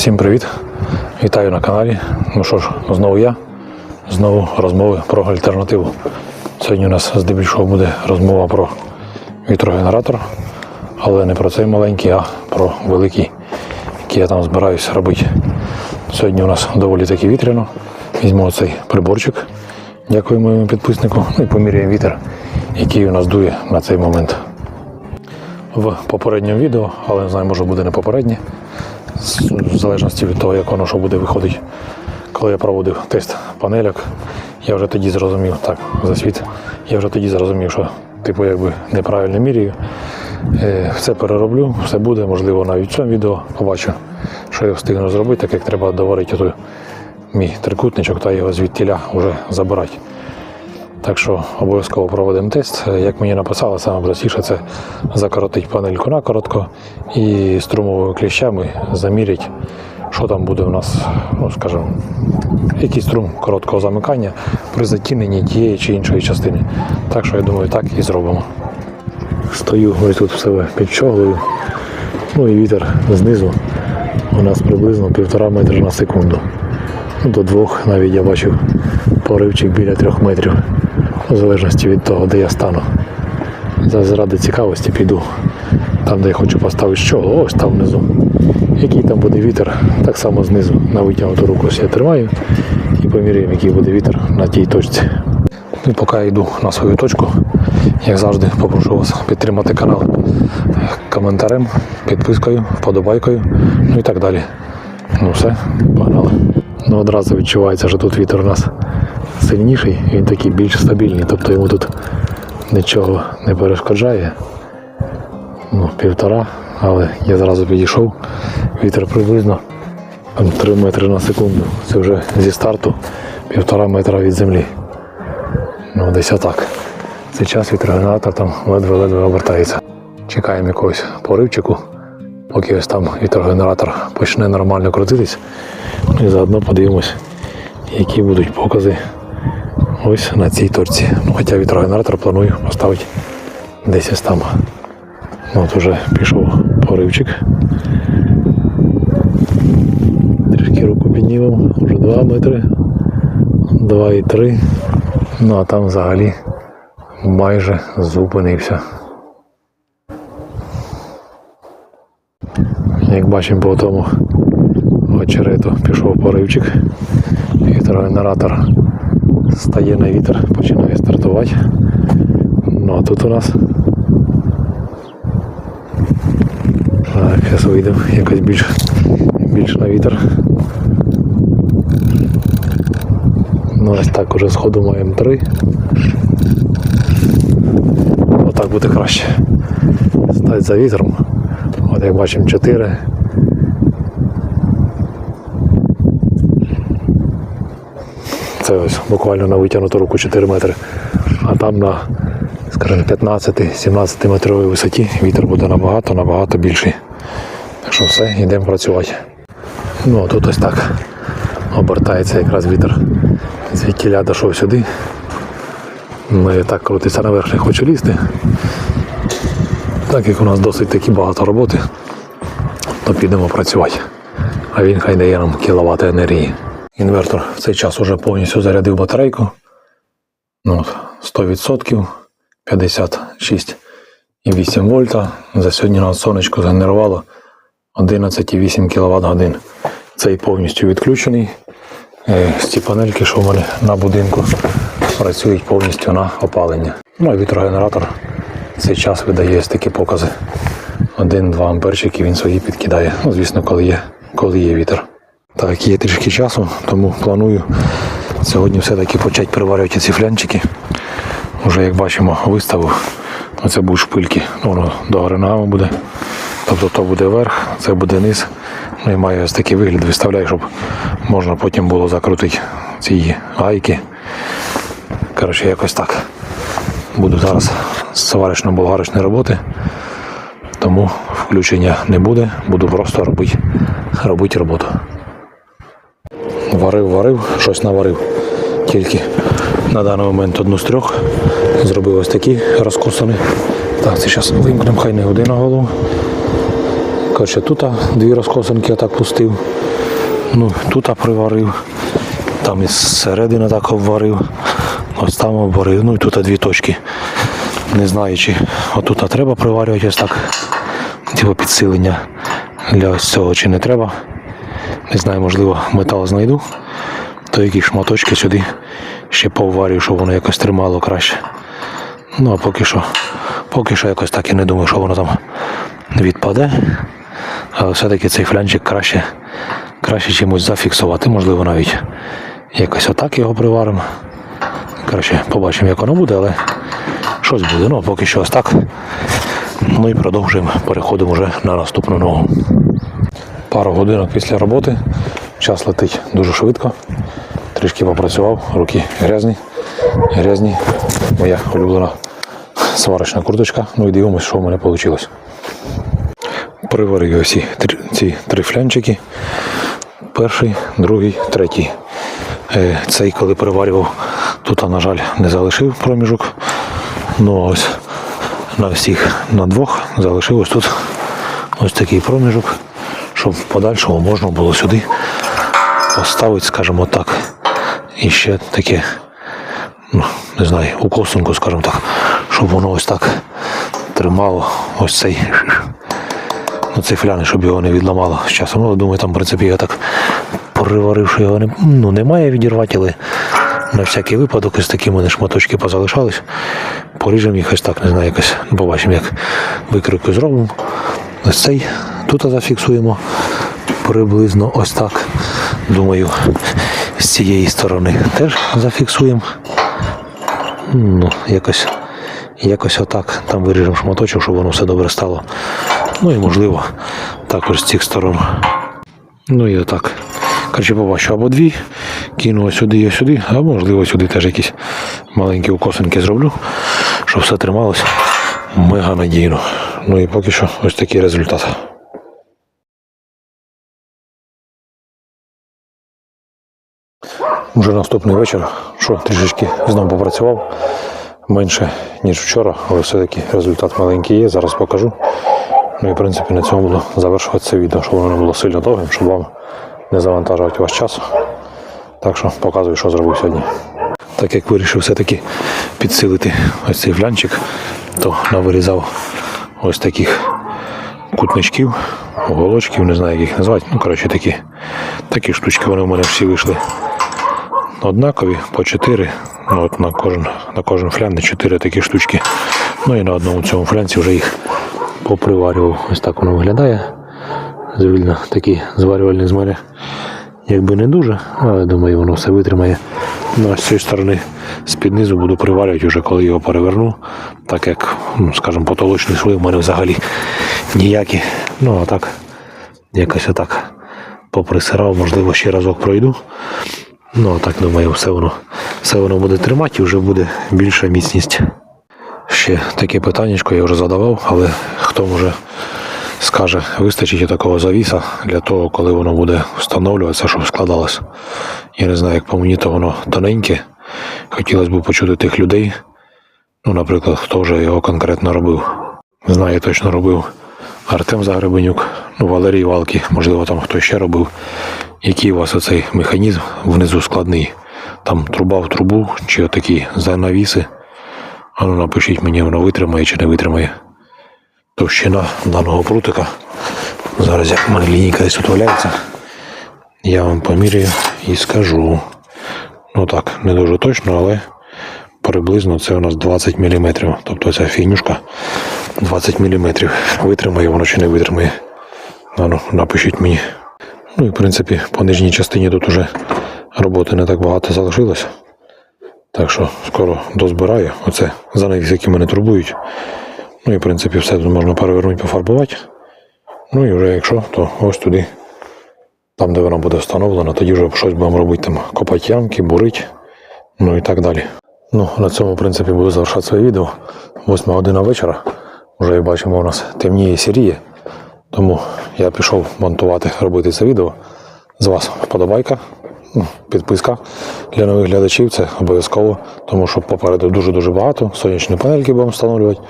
Всім привіт! Вітаю на каналі. Ну що ж, знову я, знову розмови про альтернативу. Сьогодні у нас здебільшого буде розмова про вітрогенератор, але не про цей маленький, а про великий, який я там збираюсь робити. Сьогодні у нас доволі таки вітряно. Візьму цей приборчик. Дякую моєму підписнику. Ну і поміряємо вітер, який у нас дує на цей момент. В попередньому відео, але не знаю, може буде не попереднє, в залежності від того, як воно що буде виходити. Коли я проводив тест панельок, я вже тоді зрозумів, так, за світ, я вже тоді зрозумів, що типу якби неправильно міряю. Е, Все перероблю, все буде, можливо, навіть в цьому відео побачу, що я встигну зробити, так як треба доварити той мій трикутничок та його звідтіля вже забирати. Так що обов'язково проводимо тест. Як мені написали, саме простіше це закоротити панельку на коротко і струмовими кліщами заміряти, що там буде у нас, ну скажімо, який струм короткого замикання при затіненні тієї чи іншої частини. Так що я думаю, так і зробимо. Стою ось тут в себе під чоглою. Ну і вітер знизу у нас приблизно півтора метра на секунду. До двох навіть я бачив поривчик біля трьох метрів, в залежності від того, де я стану. Зараз заради цікавості піду там, де я хочу поставити щоглу, ось там внизу. Який там буде вітер, так само знизу на витягнуту руку я тримаю і поміряємо, який буде вітер на тій точці. І поки я йду на свою точку, як завжди, попрошу вас підтримати канал коментарем, підпискою, вподобайкою, ну і так далі. Ну все, погнали. Ну одразу відчувається, що тут вітер у нас сильніший, він такий більш стабільний, тобто йому тут нічого не перешкоджає. Ну, півтора, але я зразу підійшов. Вітер приблизно там, 3 метри на секунду. Це вже зі старту півтора метра від землі. Ну, десь отак. Цей час вітрогенератор там ледве-ледве обертається. Чекаємо якогось поривчику, поки ось там вітрогенератор почне нормально крутитись. І заодно подивимось, які будуть покази ось на цій точці. Ну, хоча вітрогенератор планую поставити десь ось там. Ну, От уже пішов поривчик. Трішки руку піднімемо, вже 2 метри, 2,3. Ну а там взагалі майже зупинився. Як бачимо по тому очерету пішов поривчик. Вітрогенератор стає на вітер, починає стартувати. Ну а тут у нас Так, зараз вийдемо якось більш, більш на вітер. Ну ось так уже сходу маємо три. Отак буде краще. Стать за вітром. От як бачимо 4. Це ось буквально на витягнуту руку 4 метри. А там на скажімо, 15-17 метровій висоті вітер буде набагато, набагато більший. Так що все, йдемо працювати. Ну а тут ось так обертається якраз вітер. Звідкіля дійшов сюди. Ну і так крутиться наверх, не хочу лізти. Так як у нас досить таки багато роботи, то підемо працювати. А він хай дає нам кіловати енергії. Інвертор в цей час уже повністю зарядив батарейку. Ну, 100%, 56,8 вольта. За сьогодні на сонечко згенерувало 11,8 кВт годин. Цей повністю відключений. Е, ці панельки, що в мене на будинку, працюють повністю на опалення. Ну а вітрогенератор цей час видає ось такі покази. 1-2 амперчики він свої підкидає. Ну, звісно, коли є, коли є вітер. Так, є трішки часу, тому планую сьогодні все-таки почати приварювати ці флянчики. Уже як бачимо, виставив. Оце будуть шпильки. Ну, воно догори ногами буде. Тобто то буде верх, це буде низ. Ну і має ось такий вигляд, виставляю, щоб можна потім було закрутити ці гайки. Коротше, якось так. Буду зараз з сварочно-болгарочної роботи. Тому включення не буде, буду просто робити, робити роботу. Варив, варив, щось наварив. Тільки на даний момент одну з трьох. Зробив ось такі розкосані. Так, це зараз вимкнемо, хай не година голову. Коротше, тут дві розкосанки я так пустив. Ну, тут приварив, там із середини так обварив, ось там обварив, ну і тут дві точки. Не знаю, чи отут треба приварювати ось так, типу підсилення для ось цього чи не треба. Не знаю, можливо, метал знайду, то якісь шматочки сюди ще поварю, щоб воно якось тримало краще. Ну а поки що, поки що якось так і не думаю, що воно там відпаде. Але все-таки цей флянчик краще, краще чимось зафіксувати, можливо, навіть якось отак його приваримо. Коротше, побачимо, як воно буде, але щось буде. Ну, а поки що ось так. Ну і продовжуємо. Переходимо вже на наступну ногу. Пару годинок після роботи. Час летить дуже швидко. Трішки попрацював, руки грязні. Грязні. Моя улюблена сварочна курточка. Ну і дивимося, що в мене вийшло. Приварив три- ці три флянчики. Перший, другий, третій. Е, Цей, коли приварював, тут, на жаль, не залишив проміжок. Ну а ось на всіх на двох залишив ось тут ось такий проміжок, щоб в подальшому можна було сюди поставити, скажімо так, і ще таке, ну, не знаю, укосинку, скажімо так, щоб воно ось так тримало ось цей ну, цей фляни, щоб його не відламало з часом. Ну, думаю, там, в принципі, я так приварив, що його не, ну, немає відірвати, але на всякий випадок такі в мене шматочки позалишались. Поріжемо їх ось так, не знаю, якось. Побачимо, як викройку зробимо. Ось цей тут зафіксуємо приблизно ось так. Думаю, з цієї сторони теж зафіксуємо. Ну, якось, якось отак. Там виріжемо шматочок, щоб воно все добре стало. Ну і можливо, також з цих сторон. Ну і отак. Коротше, побачу або дві, кину сюди і сюди, а можливо сюди теж якісь маленькі укосинки зроблю, щоб все трималося мега надійно. Ну і поки що ось такий результат. Вже наступний вечір, що трішечки знову попрацював менше, ніж вчора, але все-таки результат маленький є, зараз покажу. Ну і в принципі на цьому буду завершувати це відео, щоб воно не було сильно довгим, щоб вам не завантажувати ваш час. Так що показую, що зробив сьогодні. Так як вирішив все-таки підсилити ось цей флянчик, то навирізав ось таких кутничків, уголочків, не знаю, як їх назвати. Ну, коротше, такі, такі штучки вони в мене всі вийшли однакові по 4. Ну, от на кожен, на кожен флян 4 такі штучки. Ну і на одному цьому флянці вже їх поприварював. Ось так воно виглядає. Звільно такий зварювальний з мене якби не дуже, але думаю, воно все витримає. Ну, з цієї сторони з-під низу буду приварювати вже коли його переверну, так як, ну, скажімо, потолочні шви в мене взагалі ніякі. Ну а так, якось отак поприсирав, можливо, ще разок пройду. Ну, а так думаю, все воно, все воно буде тримати і вже буде більша міцність. Ще таке питаннячко я вже задавав, але хто може скаже, вистачить такого завіса для того, коли воно буде встановлюватися, щоб складалось. Я не знаю, як по мені, то воно тоненьке. Хотілося б почути тих людей. Ну, наприклад, хто вже його конкретно робив. Знаю, точно робив Артем Загребенюк, ну, Валерій Валки, можливо, там хтось ще робив. Який у вас оцей механізм внизу складний? Там труба в трубу чи отакі занавіси. А ну напишіть мені, воно витримає чи не витримає. Товщина даного прутика. Зараз як в мене лінійка десь тут. Я вам поміряю і скажу. Ну так, не дуже точно, але приблизно це у нас 20 мм. Тобто ця фінюшка 20 мм. Витримає воно чи не витримає. Ну, напишіть мені. Ну і в принципі по нижній частині тут уже роботи не так багато залишилось. Так що скоро дозбираю. Оце занавіс, які мене турбують. Ну і в принципі все тут можна перевернути, пофарбувати. Ну і вже якщо, то ось туди, там, де воно буде встановлено, тоді вже щось будемо робити там, копати ямки, бурити, ну і так далі. Ну, на цьому, в принципі, буду завершати своє відео. Восьма година вечора. Вже як бачимо, у нас темніє сіріє. Тому я пішов монтувати, робити це відео. З вас вподобайка, ну, підписка для нових глядачів, це обов'язково, тому що попереду дуже-дуже багато. Сонячні панельки будемо встановлювати.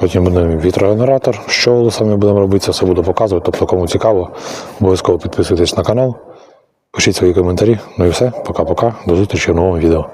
Потім будемо вітрогенератор, що саме будемо робити, це все буду показувати. Тобто, кому цікаво, обов'язково підписуйтесь на канал. Пишіть свої коментарі. Ну і все. Пока-пока. До зустрічі в новому відео.